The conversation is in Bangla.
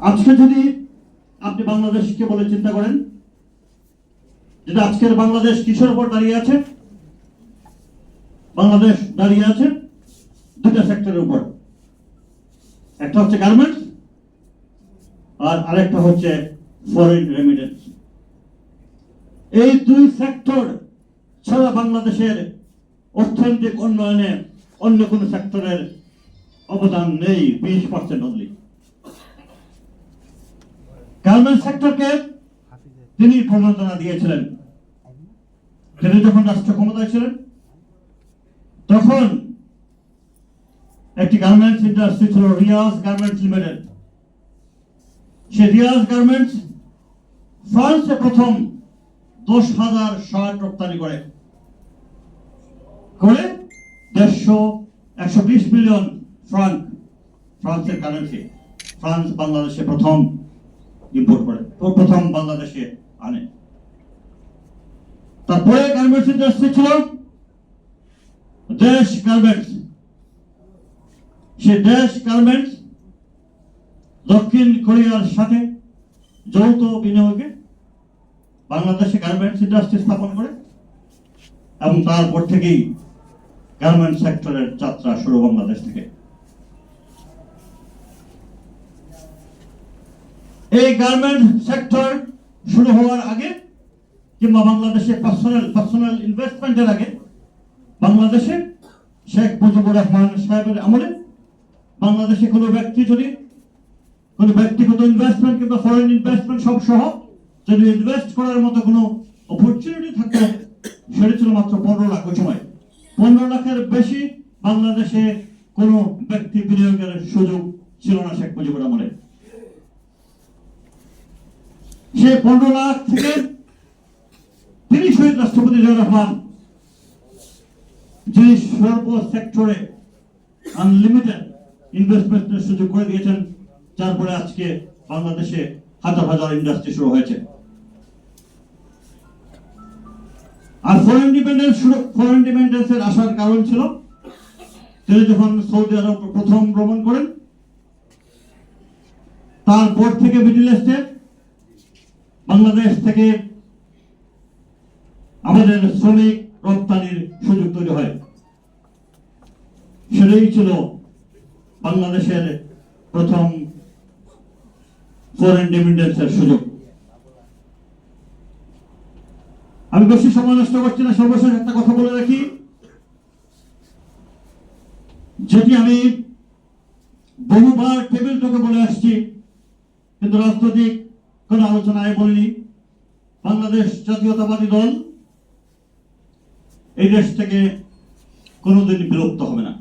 আজকে যদি আপনি বাংলাদেশকে বলে চিন্তা করেন যেটা আজকের বাংলাদেশ কিসের উপর দাঁড়িয়ে আছে? বাংলাদেশ দাঁড়িয়ে আছে দুটা সেক্টরের উপর। একটা হচ্ছে গার্মেন্টস আর আরেকটা হচ্ছে ফরেন রেমিটেন্স এই দুই সেক্টর ছাড়া বাংলাদেশের অর্থনৈতিক উন্নয়নে অন্য কোন সেক্টরের অবদান নেই, বিশ পার্সেন্ট অনলি গার্মেন্টস সেক্টরকে তিনি প্রণোদনা দিয়েছিলেন। তিনি যখন রাষ্ট্র ক্ষমতায় ছিলেন, তখন একটি গার্মেন্টস ইন্ডাস্ট্রি ছিল রিয়াজ গার্মেন্টস লিমিটেড সে রিয়াজ গার্মেন্টস ফ্রান্সে প্রথম দশ হাজার শার্ট রপ্তানি করে। করে দেড়শো একশো বিশ মিলিয়ন ফ্রাঙ্ক, ফ্রান্সের কারেন্সি ফ্রান্স বাংলাদেশে প্রথম। ইম্পোর্ট করে। প্রথম বাংলাদেশে আনে। তারপরে গার্মেন্টস ইন্ডাস্ট্রি ছিল দেশ গার্মেন্টস সে দেশ গার্মেন্টস দক্ষিণ কোরিয়ার সাথে যৌথ বিনিয়োগে বাংলাদেশে গার্মেন্টস ইন্ডাস্ট্রি স্থাপন করে এবং তারপর থেকেই গার্মেন্ট সেক্টরের যাত্রা শুরু বাংলাদেশ থেকে। এই গার্মেন্ট সেক্টর শুরু হওয়ার আগে কিংবা বাংলাদেশে পার্সোনাল পার্সোনাল ইনভেস্টমেন্টের আগে বাংলাদেশে শেখ মুজিবুর রহমান সাহেবের আমলে বাংলাদেশে কোনো ব্যক্তি যদি, কোনো ব্যক্তিগত ইনভেস্টমেন্ট কিংবা ফরেন ইনভেস্টমেন্ট সব সহ যদি ইনভেস্ট করার মতো কোনো অপরচুনিটি থাকতো সেটা ছিল মাত্র পনেরো লাখ সময়। পনেরো লাখের বেশি বাংলাদেশে কোনো ব্যক্তি বিনিয়োগের সুযোগ ছিল না শেখ মুজিবুর আমলে। সে পনেরো লাখ থেকে তিনি শহীদ রাষ্ট্রপতি জিয়া যিনি সর্ব সেক্টরে আনলিমিটেড ইনভেস্টমেন্টের সুযোগ করে দিয়েছেন, যার ফলে আজকে বাংলাদেশে হাজার হাজার ইন্ডাস্ট্রি শুরু হয়েছে। আর ফরেন ডিপেন্ডেন্স ফরেন ডিপেন্ডেন্সের আসার কারণ ছিল, তিনি যখন সৌদি আরব প্রথম ভ্রমণ করেন, তারপর থেকে মিডিল ইস্টে বাংলাদেশ থেকে আমাদের শ্রমিক রপ্তানির সুযোগ তৈরি হয়। সেটাই ছিল বাংলাদেশের প্রথম ফরেন ডিপেন্ডেন্সের সুযোগ। আমি বেশি সময় নষ্ট করছি না, সর্বশেষ একটা কথা বলে রাখি। যেটি আমি বহুবার টেবিল টকে বলে আসছি, কিন্তু রাজনৈতিক কোন আলোচনায় বলিনি। বাংলাদেশ জাতীয়তাবাদী দল এই দেশ থেকে কোনোদিন বিরক্ত হবে না।